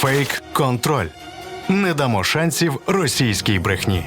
Фейк контроль. Не дамо шансів російській брехні.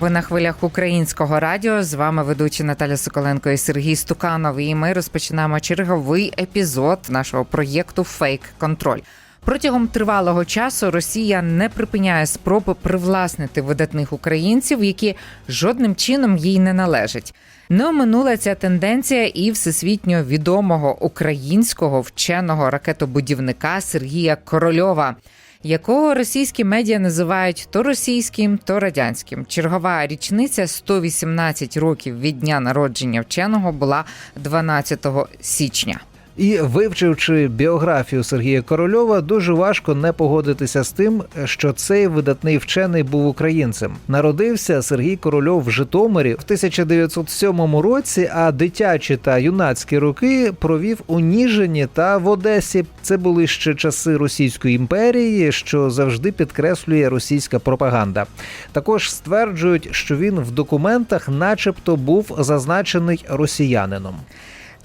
Ви на хвилях українського радіо. З вами ведучі Наталя Соколенко і Сергій Стуканов. І ми розпочинаємо черговий епізод нашого проєкту Фейк Контроль. Протягом тривалого часу Росія не припиняє спроби привласнити видатних українців, які жодним чином їй не належать. Не оминула ця тенденція і всесвітньо відомого українського вченого ракетобудівника Сергія Корольова якого російські медіа називають то російським, то радянським. Чергова річниця 118 років від дня народження вченого була 12 січня. І вивчивши біографію Сергія Корольова, дуже важко не погодитися з тим, що цей видатний вчений був українцем. Народився Сергій Корольов в Житомирі в 1907 році, а дитячі та юнацькі роки провів у Ніжині та в Одесі. Це були ще часи Російської імперії, що завжди підкреслює російська пропаганда. Також стверджують, що він в документах, начебто, був зазначений росіянином.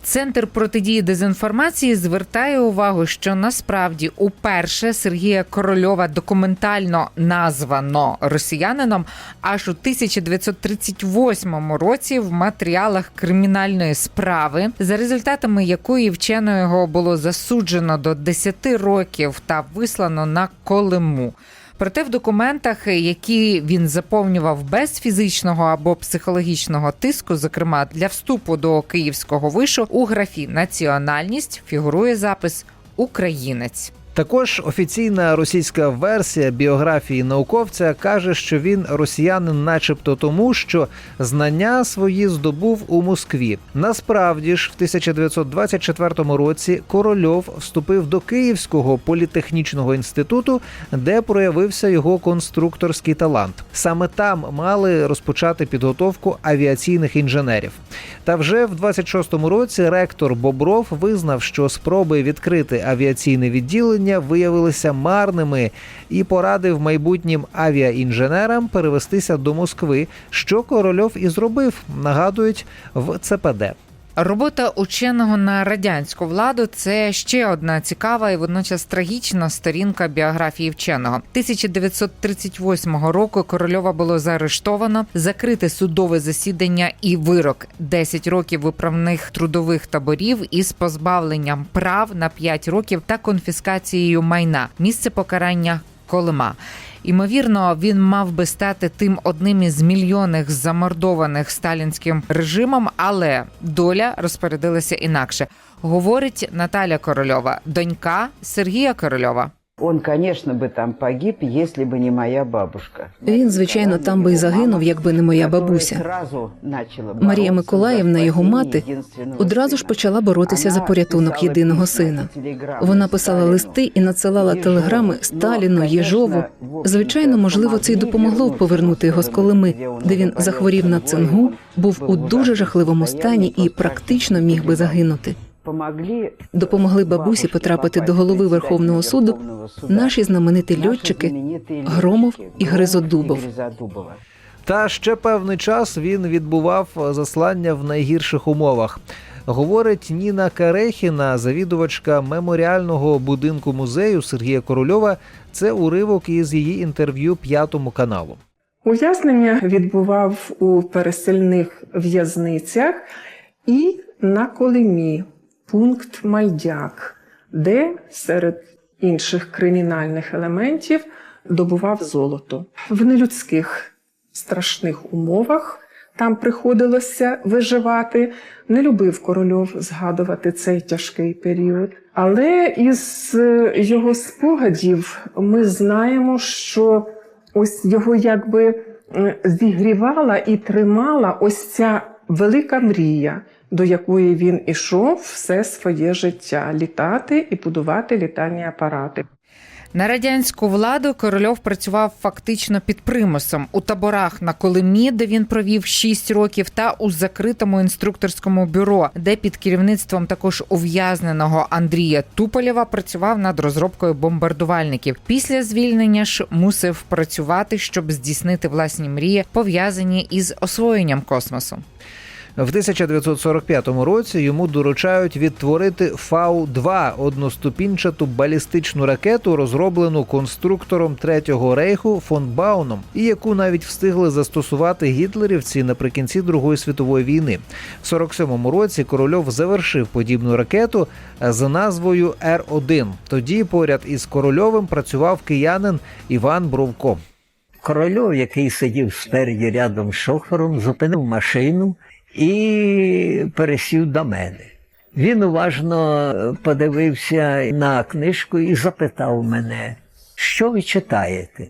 Центр протидії дезінформації звертає увагу, що насправді уперше Сергія Корольова документально названо росіянином аж у 1938 році в матеріалах кримінальної справи, за результатами якої вченого було засуджено до 10 років та вислано на Колиму. Проте в документах, які він заповнював без фізичного або психологічного тиску, зокрема для вступу до київського вишу, у графі національність фігурує запис Українець. Також офіційна російська версія біографії науковця каже, що він росіянин, начебто тому, що знання свої здобув у Москві. Насправді ж, в 1924 році Корольов вступив до Київського політехнічного інституту, де проявився його конструкторський талант. Саме там мали розпочати підготовку авіаційних інженерів. Та вже в 26-му році ректор Бобров визнав, що спроби відкрити авіаційне відділення виявилися марними і порадив майбутнім авіаінженерам перевестися до Москви, що Корольов і зробив. Нагадують в ЦПД. Робота ученого на радянську владу це ще одна цікава і водночас трагічна сторінка біографії вченого. 1938 року Корольова було заарештовано, закрите судове засідання і вирок 10 років виправних трудових таборів із позбавленням прав на 5 років та конфіскацією майна. Місце покарання Колима. Імовірно, він мав би стати тим одним із мільйонних замордованих сталінським режимом, але доля розпорядилася інакше. Говорить Наталя Корольова, донька Сергія Корольова. Он, конечно, бы там погиб, если бы не моя бабушка. Він, звичайно, там би і загинув, якби не моя бабуся. Марія Миколаївна, його мати, одразу ж почала боротися за порятунок єдиного сина. Вона писала листи і надсилала телеграми Сталіну, Єжову. Звичайно, можливо, це й допомогло повернути його з Колими, де він захворів на цингу, був у дуже жахливому стані і практично міг би загинути. Допомогли бабусі потрапити до голови Верховного суду наші знамениті льотчики Громов і Гризодубов. Та ще певний час він відбував заслання в найгірших умовах. Говорить Ніна Карехіна, завідувачка меморіального будинку музею Сергія Корольова. Це уривок із її інтерв'ю п'ятому каналу. Ув'язнення відбував у пересильних в'язницях і на Колимі, пункт Мальдяк, де серед інших кримінальних елементів добував золото. В нелюдських страшних умовах там приходилося виживати. Не любив корольов згадувати цей тяжкий період. Але із е, його спогадів ми знаємо, що ось його якби е, зігрівала і тримала ось ця велика мрія, до якої він ішов все своє життя літати і будувати літальні апарати. На радянську владу Корольов працював фактично під примусом у таборах на Колимі, де він провів 6 років, та у закритому інструкторському бюро, де під керівництвом також ув'язненого Андрія Туполєва працював над розробкою бомбардувальників. Після звільнення ж мусив працювати, щоб здійснити власні мрії, пов'язані із освоєнням космосу. В 1945 році йому доручають відтворити Фау-2 – одноступінчату балістичну ракету, розроблену конструктором Третього рейху фон Бауном, і яку навіть встигли застосувати гітлерівці наприкінці Другої світової війни. В 47-му році Корольов завершив подібну ракету за назвою Р-1. Тоді поряд із Корольовим працював киянин Іван Бровко. Корольов, який сидів спереді рядом з шофером, зупинив машину і пересів до мене. Він уважно подивився на книжку і запитав мене, що ви читаєте?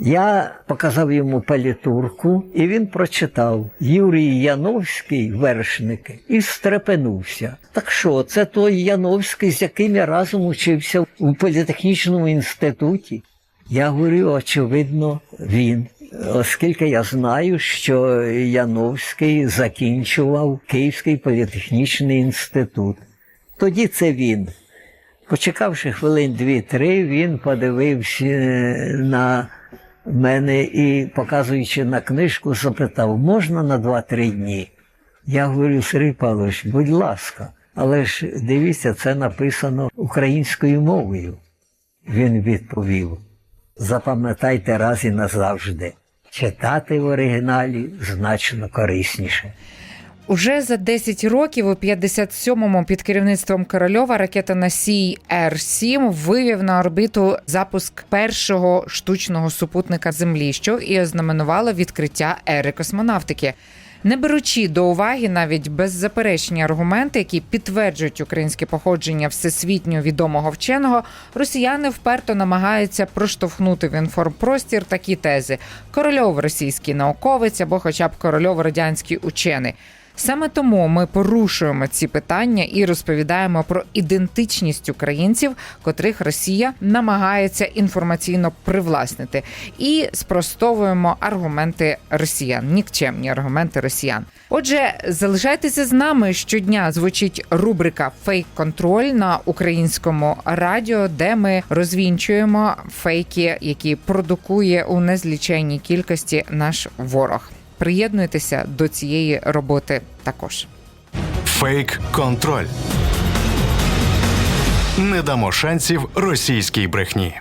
Я показав йому палітурку, і він прочитав Юрій Яновський, вершник, і стрепенувся. Так що, це той Яновський, з яким я разом учився у політехнічному інституті? Я говорю, очевидно, він. Оскільки я знаю, що Яновський закінчував Київський політехнічний інститут. Тоді це він. Почекавши хвилин дві-три, він подивився на мене і, показуючи на книжку, запитав, можна на два-три дні? Я говорю, Сергій Павлович, будь ласка, але ж дивіться, це написано українською мовою. Він відповів: запам'ятайте раз і назавжди. Читати в оригіналі значно корисніше. Уже за 10 років у 57-му під керівництвом Корольова ракета носій Р-7 вивів на орбіту запуск першого штучного супутника Землі, що і ознаменувало відкриття ери космонавтики. Не беручи до уваги навіть беззаперечні аргументи, які підтверджують українське походження всесвітньо відомого вченого, росіяни вперто намагаються проштовхнути в інформпростір такі тези: корольов російський науковець або, хоча б корольов радянський учений. Саме тому ми порушуємо ці питання і розповідаємо про ідентичність українців, котрих Росія намагається інформаційно привласнити, і спростовуємо аргументи росіян, нікчемні аргументи росіян. Отже, залишайтеся з нами щодня. Звучить рубрика Фейк-контроль на українському радіо, де ми розвінчуємо фейки, які продукує у незліченній кількості наш ворог. Приєднуйтеся до цієї роботи також. Фейк контроль. Не дамо шансів російській брехні.